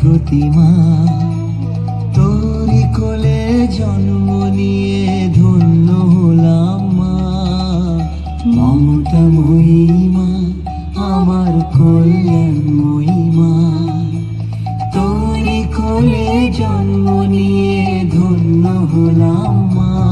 প্রতিমা। তোরি কোলে জন্ম নিয়ে ধন্য হলাম মা। মমতা মহিমা, আমার কল্যাণ মহিমা। তোরি কোলে জন্ম নিয়ে ধন্য হলাম মা।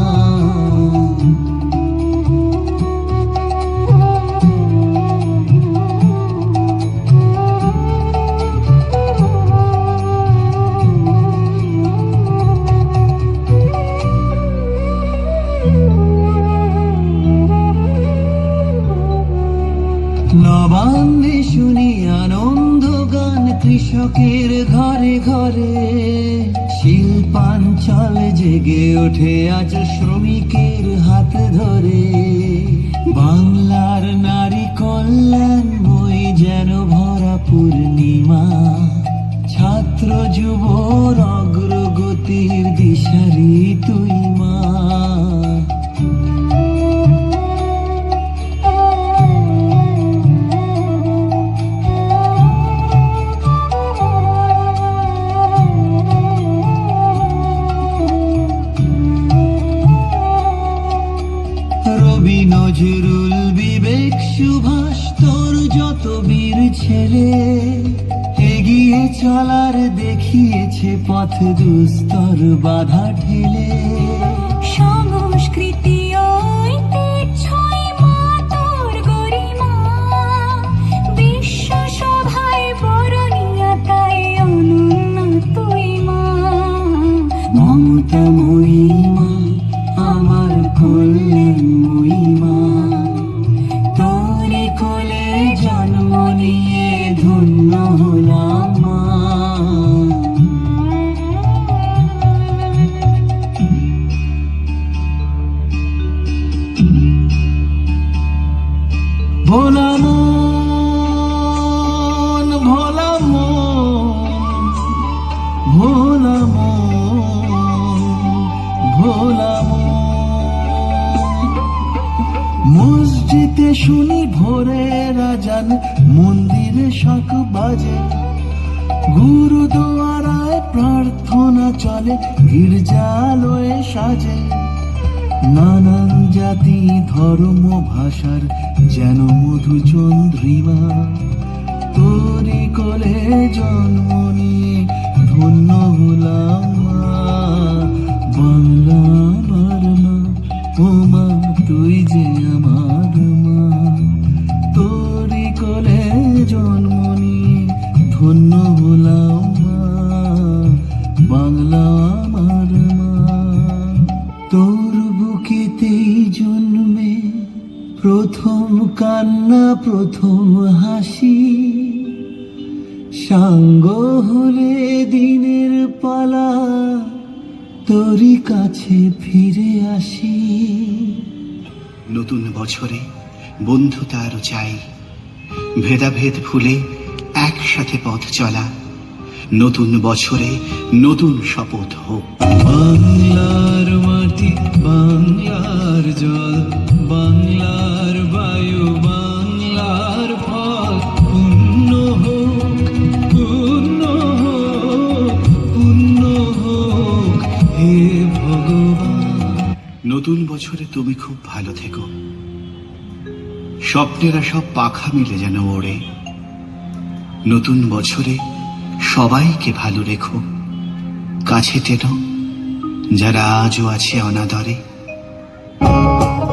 নবান্নে শুনি আনন্দ গান কৃষকের ঘরে ঘরে। শিল্পাঞ্চল জেগে ওঠে আজ শ্রমিকের হাত ধরে। বাংলার নজরুল বিবেক সুভাষ তোর যত বীর ছেলে এগিয়ে চলার দেখিয়েছে পথ দুস্তর বাধা ঠেলে। ভোলা মন ভোলা মন ভোলা মন, ভোলা মসজিদে শুনি ভোরে রাজান, মন্দিরে শাক বাজে। গুরুদুয়ারায় প্রার্থনা চলে, গির্জালয়ে সাজে। নানান জাতি, ধর্ম, ভাষার যেন মধু চন্দ্রিমা তোরি কোলে জন্ম নিয়ে ধন্য হলাম বাংলা আমার মা ও মা, তুই যে প্রথম কান্না প্রথম হাসি। সাঙ্গ হলে দিনের পালা তোরই কাছে ফিরে আসি। নতুন বছরে বন্ধুতা আরও চাই। ভেদাভেদ ভুলে একসাথে পথ চলা। নতুন বছরে নতুন শপথ হোক। বাংলার মাটি বাংলার জল বাংলার হে ভগবান। নতুন বছরে তুমি খুব ভালো থেকো। স্বপ্নেরা সব পাখা মিলে যেন ওড়ে। নতুন বছরে সবাইকে ভালো রেখো। কাছে টেনো, যারা আজও আছে অনাদরে।